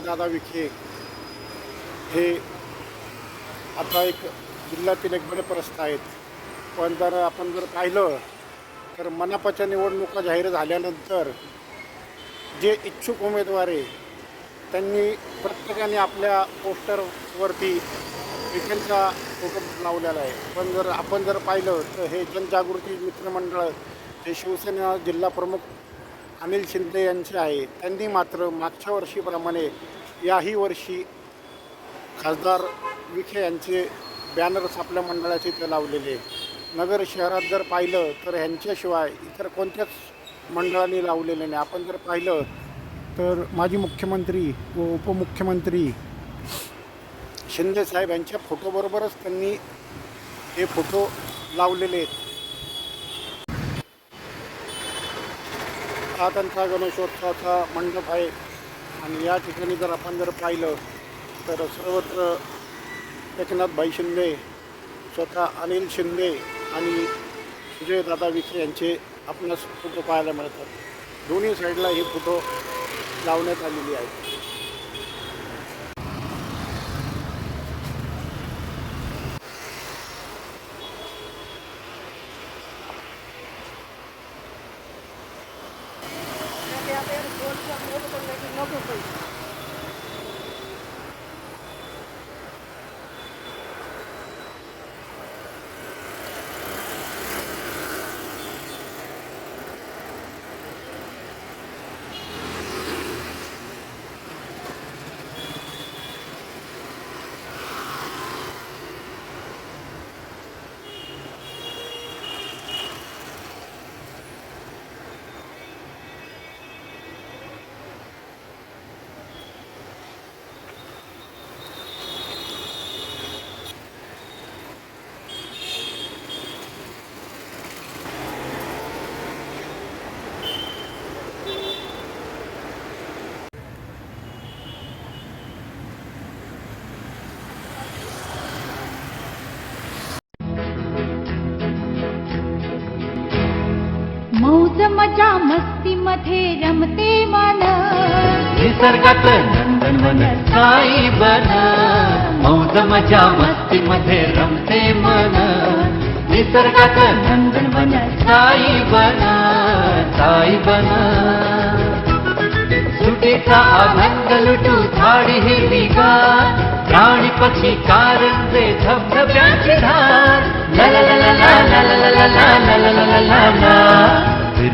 दादा विखे हे आता एक जिल्ह्यातील एक बडपरस्त आहेत. पण जर आपण जर पाहिलं तर मनापाच्या निवडणुका जाहीर झाल्यानंतर जे इच्छुक उमेदवार आहे त्यांनी प्रत्येकाने आपल्या पोस्टरवरती विखेंचा फोटो लावलेला आहे. पण जर आपण जर पाहिलं तर हे जनजागृती मित्रमंडळ हे शिवसेना जिल्हा प्रमुख अनिल शिंदे यांचे आहे. त्यांनी मात्र मागच्या वर्षीप्रमाणे याही वर्षी खासदार विखे यांचे बॅनर्स आपल्या मंडळाचे इथे लावलेले नगर शहरात जर पाहिलं तर ह्यांच्याशिवाय इतर कोणत्याच मंडळाने लावलेले नाही. आपण जर पाहिलं तर माजी मुख्यमंत्री व उपमुख्यमंत्री शिंदे साहेब यांच्या फोटोबरोबरच त्यांनी हे फोटो लावलेले आहेत. हा त्यांचा गणेशोत्सवाचा मंडप आहे. आणि या ठिकाणी जर आपण जर पाहिलं तर सर्वत्र एकनाथभाई शिंदे स्वतः अनिल शिंदे आणि सुजयदादा विखे यांचे आपणास फोटो पाहायला मिळतात. दोन्ही साईडला हे फोटो लावण्यात आलेली आहेत. એમ ફોન ફોન મોટું કરી નાખી નોકરું કરી मजा मस्ती मध्ये रमते मन निसर्गात नंदनवन साई बन मौज मजा मस्ती मध्ये रमते मन निसर्गात नंदनवन साई बन साई बन सुटीचा आनंद लुटू झाडी हिरवी गार प्राणी पक्षी कारण ते धबधब्याची धार ला ला ला ला ला ला ला ला ला